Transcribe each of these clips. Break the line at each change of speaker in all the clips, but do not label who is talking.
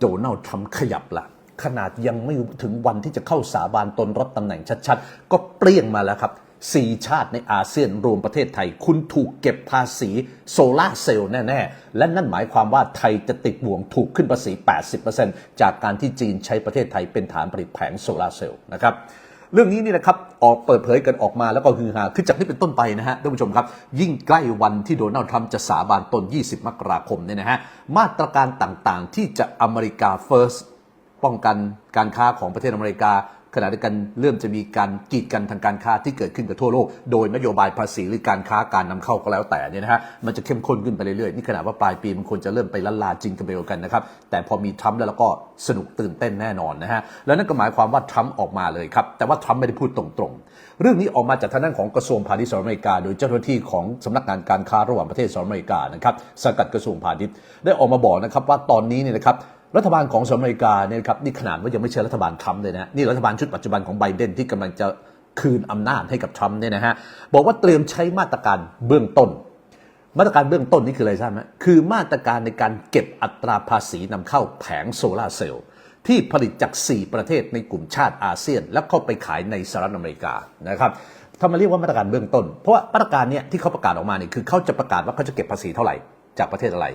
โดนัลด์ทรัมป์ขยับละขนาดยังไม่ถึงวันที่จะเข้าสาบานตนรับตำแหน่งชัดๆ ก็เปรี้ยงมาแล้วครับสี่ชาติในอาเซียนรวมประเทศไทย คุณถูกเก็บภาษีโซลาเซลล์แน่ ๆ และนั่นหมายความว่าไทยจะติดบ่วงถูกขึ้นภาษี 80%จากการที่จีนใช้ประเทศไทยเป็นฐานผลิตแผงโซลาเซลล์นะครับ เรื่องนี้นี่นะครับออกเปิดเผยกันออกมาแล้วก็ฮือฮาคือจากนี้เป็นต้นไปนะฮะท่านผู้ชมครับ ยิ่งใกล้วันที่โดนัลด์ทรัมป์จะสาบานตน 20 มกราคมเนี่ยนะฮะมาตรการต่างๆ ที่จะอเมริกา first ป้องกันการค้าของประเทศอเมริกา ขณะเดียวกันเริ่มจะมีการกีดกันทางการค้าที่เกิดขึ้นกับทั่วโลก โดยนโยบายภาษีหรือการค้าการนำเข้าก็แล้วแต่เนี่ยนะฮะมันจะเข้มข้นขึ้นไปเรื่อยๆนี่ขนาดว่าปลายปีมันควรจะเริ่มไปละลาจริงกันไปกันนะครับแต่พอมีทรัมป์แล้วก็สนุกตื่นเต้นแน่นอนนะฮะแล้วนั่นก็หมายความว่าทรัมป์ออกมาเลยครับแต่ว่าทรัมป์ไม่ได้พูดตรงๆ เรื่องนี้ออกมาจากทางด้านของกระทรวงพาณิชย์สหรัฐอเมริกา โดยเจ้าหน้าที่ของสำนักงานการค้าระหว่างประเทศสหรัฐอเมริกานะครับสังกัดกระทรวงพาณิชย์ได้ออกมาบอกนะครับว่าตอนนี้เนี่ยนะครับ รัฐบาลของสหรัฐอเมริกาเนี่ยครับนี่ขนาดว่ายังไม่ใช่รัฐบาลทรัมป์เลยนะนี่รัฐบาลชุดปัจจุบันของไบเดนที่กำลังจะคืนอำนาจให้กับทรัมป์เนี่ยนะฮะบอกว่าเตรียมใช้มาตรการเบื้องต้น มาตรการเบื้องต้นนี่คืออะไรทราบไหมคือมาตรการในการเก็บอัตราภาษีนำเข้าแผงโซลาร์เซลล์ที่ผลิตจาก 4 ประเทศในกลุ่มชาติอาเซียน แล้วเข้าไปขายในสหรัฐอเมริกานะครับถ้ามเรียกว่ามาตรการเบื้องต้น เพราะว่ามาตรการเนี้ยที่เขาประกาศออกมาเนี่ยคือเขาจะประกาศว่าเขาจะเก็บภาษีเท่าไหร่ จากประเทศอะไร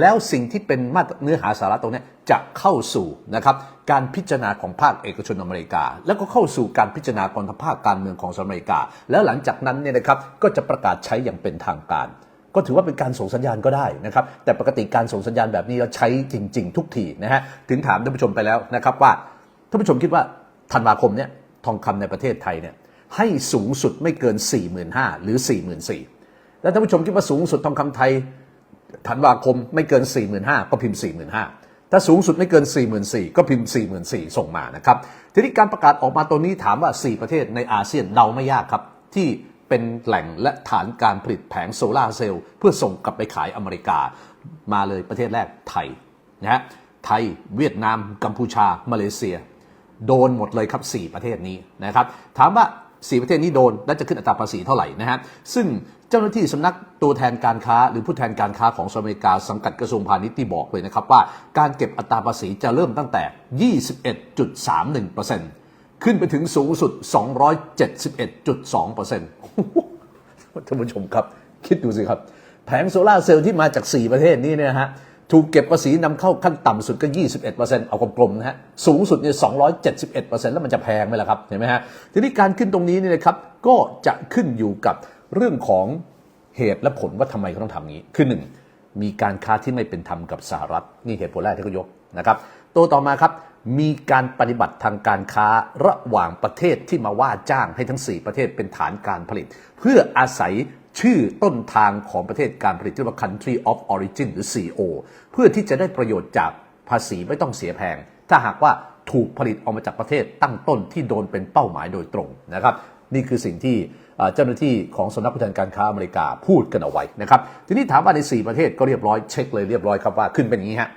แล้วสิ่งที่เป็นมาเนื้อหาสาระตรงนี้จะเข้าสู่นะครับการพิจารณาของภาคเอกชนอเมริกา แล้วก็เข้าสู่การพิจารณาของภาคการเมืองของสหรัฐอเมริกา แล้วหลังจากนั้นเนี่ยนะครับก็จะประกาศใช้อย่างเป็นทางการก็ถือว่าเป็นการส่งสัญญาณก็ได้นะครับ แต่ปกติการส่งสัญญาณแบบนี้เราใช้จริง ๆ ทุกทีนะฮะ ถึงถามท่านผู้ชมไปแล้วนะครับว่าท่านผู้ชมคิดว่าธันวาคมเนี่ยทองคำในประเทศไทยเนี่ยให้สูงสุดไม่เกิน 4 5 0 0 0หรือ 44,000แล้วท่านผู้ชมคิดว่าสูงสุดทองคำไทย ธันวาคมไม่เกิน 45,000 ก็พิมพ์ 45,000 ถ้าสูงสุดไม่เกิน 44,000 ก็พิมพ์ 44,000 ส่งมานะครับ ทีนี้การประกาศออกมาตัวนี้ถามว่า 4 ประเทศในอาเซียนเดาไม่ยากครับ ที่เป็นแหล่งและฐานการผลิตแผงโซลาร์เซลล์เพื่อส่งกลับไปขายอเมริกา มาเลยประเทศแรกไทยนะฮะไทย เวียดนาม กัมพูชา มาเลเซีย โดนหมดเลยครับ 4 ประเทศนี้นะครับ ถามว่า 4 ประเทศนี้โดน และจะขึ้นอัตราภาษีเท่าไหร่นะฮะซึ่งเจ้าหน้าที่สำนักตัวแทนการค้า หรือผู้แทนการค้าของสหรัฐอเมริกาสังกัดกระทรวงพาณิชย์ที่บอกเลยนะครับว่าการเก็บอัตราภาษีจะเริ่มตั้งแต่ 21.31%ขึ้นไปถึงสูงสุด 271.2%ท่านผู้ชมครับ คิดดูสิครับ แผงโซลาเซลล์ที่มาจาก 4 ประเทศนี้เนี่ยนะฮะ ถูกเก็บภาษีนำเข้าขั้นต่ำสุดก็ 21%เอากลมๆนะฮะ สูงสุดเนี่ย271%แล้วมันจะแพงไหมล่ะครับ เห็นไหมฮะ ทีนี้การขึ้นตรงนี้เนี่ยนะครับ ก็จะขึ้นอยู่กับเรื่องของเหตุและผลว่าทำไมเขาต้องทำนี้ คือหนึ่งมีการค้าที่ไม่เป็นธรรมกับสหรัฐ นี่เหตุผลแรกที่เขายกนะครับ ตัวต่อมาครับ มีการปฏิบัติทางการค้าระหว่างประเทศที่มาว่าจ้างให้ทั้ง 4 ประเทศเป็นฐานการผลิต เพื่ออาศัย ชื่อต้นทางของประเทศการผลิตที่ว่า country of origin หรือ CO เพื่อที่จะได้ประโยชน์จากภาษีไม่ต้องเสียแพง ถ้าหากว่าถูกผลิตออกมาจากประเทศตั้งต้นที่โดนเป็นเป้าหมายโดยตรงนะครับนี่คือสิ่งที่เจ้าหน้าที่ของสำนักผู้แทนการค้าอเมริกาพูดกันเอาไว้นะครับทีนี้ถามว่าใน 4 ประเทศก็เรียบร้อยเช็คเลยเรียบร้อยครับว่าขึ้นเป็นอย่างนี้ฮะ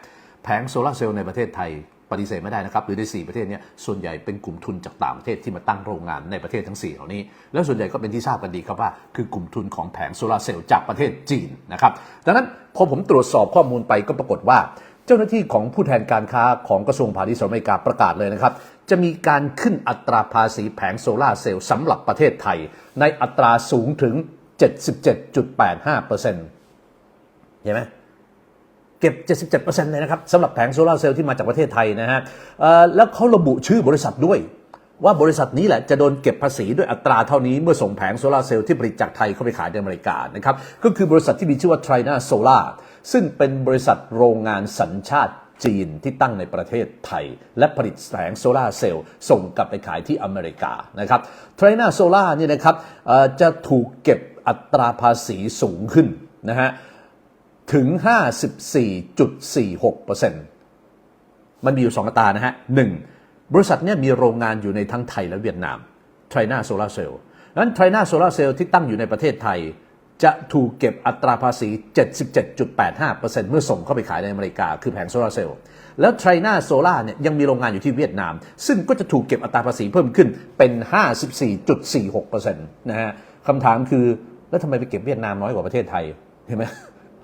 แผงโซลาร์เซลล์ในประเทศไทย ปฏิเสธไม่ได้นะครับ หรือใน 4 ประเทศนี้ส่วนใหญ่เป็นกลุ่มทุนจากต่างประเทศที่มาตั้งโรงงานในประเทศทั้ง4เหล่านี้ แล้วส่วนใหญ่ก็เป็นที่ทราบกันดีครับว่า คือกลุ่มทุนของแผงโซลาร์เซลล์จากประเทศจีนนะครับดังนั้นพอผมตรวจสอบข้อมูลไปก็ปรากฏว่า เจ้าหน้าที่ของผู้แทนการค้าของกระทรวงพาณิชย์สหรัฐอเมริกาประกาศเลยนะครับจะมีการขึ้นอัตราภาษีแผงโซลาร์เซลล์สำหรับประเทศไทย ในอัตราสูงถึง 77.85%เห็นไหม เก็บ 77%เลยนะครับสำหรับแผงโซลาร์เซลล์ที่มาจากประเทศไทยนะฮะแล้วเขาระบุชื่อบริษัทด้วย ว่าบริษัทนี้แหละจะโดนเก็บภาษีด้วยอัตราเท่านี้เมื่อส่งแผงโซลาร์เซลล์ที่ผลิตจากไทยเข้าไปขายในอเมริกานะครับก็คือบริษัทที่มีชื่อว่า Trina Solar ซึ่งเป็นบริษัทโรงงานสัญชาติจีนที่ตั้งในประเทศไทย และผลิตแผงโซลาร์เซลล์ส่งกลับไปขายที่อเมริกานะครับ Trina Solar เนี่ยนะครับจะถูกเก็บอัตราภาษีสูงขึ้นนะฮะ ถึง 54.46%มันมีอยู่ 2 อัตรานะฮะหนึ่งบริษัทเนี่ยมีโรงงานอยู่ในทั้งไทยและเวียดนาม China Solar Cell นั้น China Solar Cell ที่ตั้งอยู่ในประเทศไทย จะถูกเก็บอัตราภาษี 77.85%เมื่อส่งเข้าไปขายในอเมริกา คือแผงโซลาร์เซลล์แล้ว China Solar เนี่ยยังมีโรงงานอยู่ที่เวียดนาม ซึ่งก็จะถูกเก็บอัตราภาษีเพิ่มขึ้นเป็น 54.46%นะฮะคำถามคือแล้วทำไมไปเก็บเวียดนามน้อยกว่าประเทศไทยเห็นไหม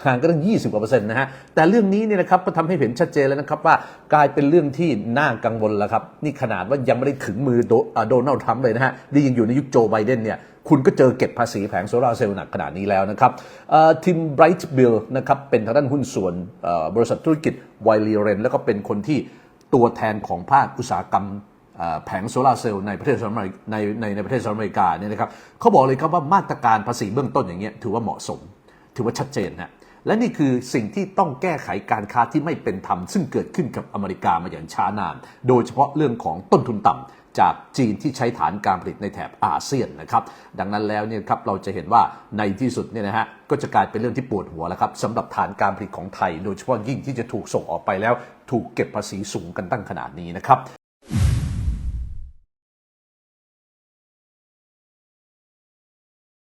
ห่างกันตั้ง 20กว่าเปอร์เซ็นต์นะฮะ แต่เรื่องนี้เนี่ยนะครับก็ทำให้เห็นชัดเจนแล้วนะครับว่ากลายเป็นเรื่องที่น่ากังวลแล้วครับ นี่ขนาดว่ายังไม่ได้ถึงมือโดอ่าโดนัลด์ทรัมป์เลยนะฮะ นี่ยังอยู่ในยุคโจไบเดนเนี่ย คุณก็เจอเก็บภาษีแผงโซลาร์เซลล์หนักขนาดนี้แล้วนะครับทีมไบรท์บิลนะครับ เป็นทางด้านหุ้นส่วนบริษัทธุรกิจไวลีเรนแล้วก็เป็นคนที่ตัวแทนของภาคอุตสาหกรรมแผงโซลาร์เซลล์ในประเทศสหรัฐในในในประเทศสหรัฐอเมริกาเนี่ยนะครับเขาบอกเลยครับว่ามาตรการภาษีเบื้องต้นอย่างเงี้ยถือว่าเหมาะสม ถือว่าชัดเจนนะ และนี่คือสิ่งที่ต้องแก้ไขการค้าที่ไม่เป็นธรรม ซึ่งเกิดขึ้นกับอเมริกามาอย่างช้านาน โดยเฉพาะเรื่องของต้นทุนต่ำจากจีนที่ใช้ฐานการผลิตในแถบอาเซียนนะครับดังนั้นแล้วเนี่ยครับเราจะเห็นว่าในที่สุดเนี่ยนะฮะก็จะกลายเป็นเรื่องที่ปวดหัวแล้วครับสำหรับฐานการผลิตของไทย โดยเฉพาะยิ่งที่จะถูกส่งออกไปแล้ว ถูกเก็บภาษีสูงกันตั้งขนาดนี้นะครับ